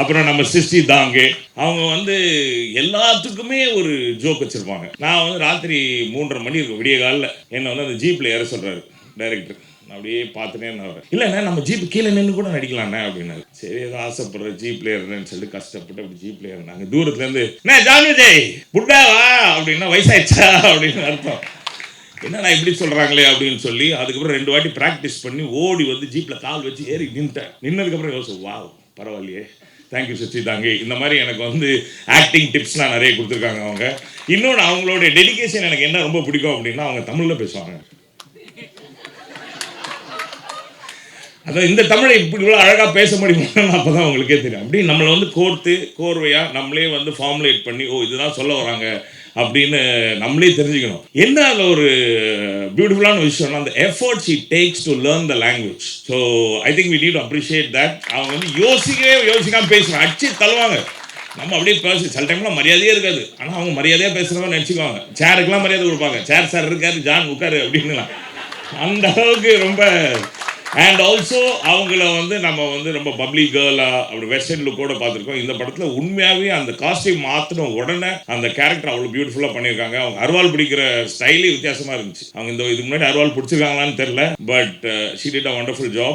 அப்புறம் நம்ம சிஸ்டி தாங்கு அவங்க வந்து எல்லாத்துக்குமே ஒரு ஜோக் வச்சுருப்பாங்க. நான் வந்து ராத்திரி மூன்றரை மணி இருக்கும் விடிய காலில். என்னை வந்து அந்த ஜீப்பில் ஏற சொல்கிறாரு டைரக்டர் நான் அப்படியே பார்த்துட்டே நான் இல்லைண்ணே நம்ம ஜீப் கீழே நின்று கூட நடிக்கலாண்ணே அப்படின்னாரு. சரி ஏதோ ஆசைப்படுற ஜீப்ல ஏறணும்னு சொல்லிட்டு கஷ்டப்பட்டு அப்படி ஜீப்ல ஏறினாங்க தூரத்துலேருந்து என்ன ஜாமிஜய் புட்டாவா அப்படின்னா வயசாயிடுச்சா அப்படின்னு அர்த்தம். என்னடா இப்படி சொல்கிறாங்களே அப்படின்னு சொல்லி அதுக்கப்புறம் ரெண்டு வாட்டி ப்ராக்டிஸ் பண்ணி ஓடி வந்து ஜீப்பில் கால் வச்சு ஏறி நின்ட்டேன். நின்னதுக்கப்புறம் யோசிச்சு வா பரவாயில்லையே. தேங்க்யூ சச்சி தாங்க இந்த மாதிரி எனக்கு வந்து ஆக்டிங் டிப்ஸ்லாம் நிறைய கொடுத்துருக்காங்க அவங்க. இன்னொன்று அவங்களோட டெடிக்கேஷன் எனக்கு என்ன ரொம்ப பிடிக்கும் அப்படின்னா அவங்க தமிழில் பேசுவாங்க. அதான் இந்த தமிழை இப்படி இவ்வளோ அழகாக பேச முடியுமான்னு அப்போ தான் உங்களுக்கே தெரியும். அப்படி நம்மளை வந்து கோர்த்து கோர்வையாக நம்மளே வந்து ஃபார்முலேட் பண்ணி ஓ இதுதான் சொல்ல வராங்க அப்படின்னு நம்மளே தெரிஞ்சுக்கணும். என்ன அதில் ஒரு பியூட்டிஃபுல்லான விஷயம்னா அந்த efforts it takes to learn the language so I think we need appreciate that அவங்க வந்து யோசிக்கவே யோசிக்காமல் பேசணும் அடிச்சு தள்ளுவாங்க. நம்ம அப்படியே பேசி சில டைம்லாம் மரியாதையே இருக்காது. ஆனால் அவங்க மரியாதையாக பேசுகிறவங்க நினச்சிக்குவாங்க. சேருக்கெல்லாம் மரியாதை கொடுப்பாங்க. சேர் சார் இருக்காரு ஜான் உட்காரு அப்படின்னுலாம். அந்த அளவுக்கு ரொம்ப அண்ட் ஆல்சோ அவங்கள வந்து நம்ம வந்து ரொம்ப பப்ளி கேர்லாக அப்படி வெஸ்டர்ன் லுக்கோட பார்த்துருக்கோம். இந்த படத்தில் உண்மையாகவே அந்த காஸ்டியூம் மாற்றின உடனே அந்த கேரக்டர் அவ்வளோ பியூட்டிஃபுல்லாக பண்ணியிருக்காங்க. அவங்க அருவாள் பிடிக்கிற ஸ்டைலே வித்தியாசமாக இருந்துச்சு. அவங்க இந்த இதுக்கு முன்னாடி அருவாள் பிடிச்சிருக்காங்களான்னு தெரில but she did a wonderful job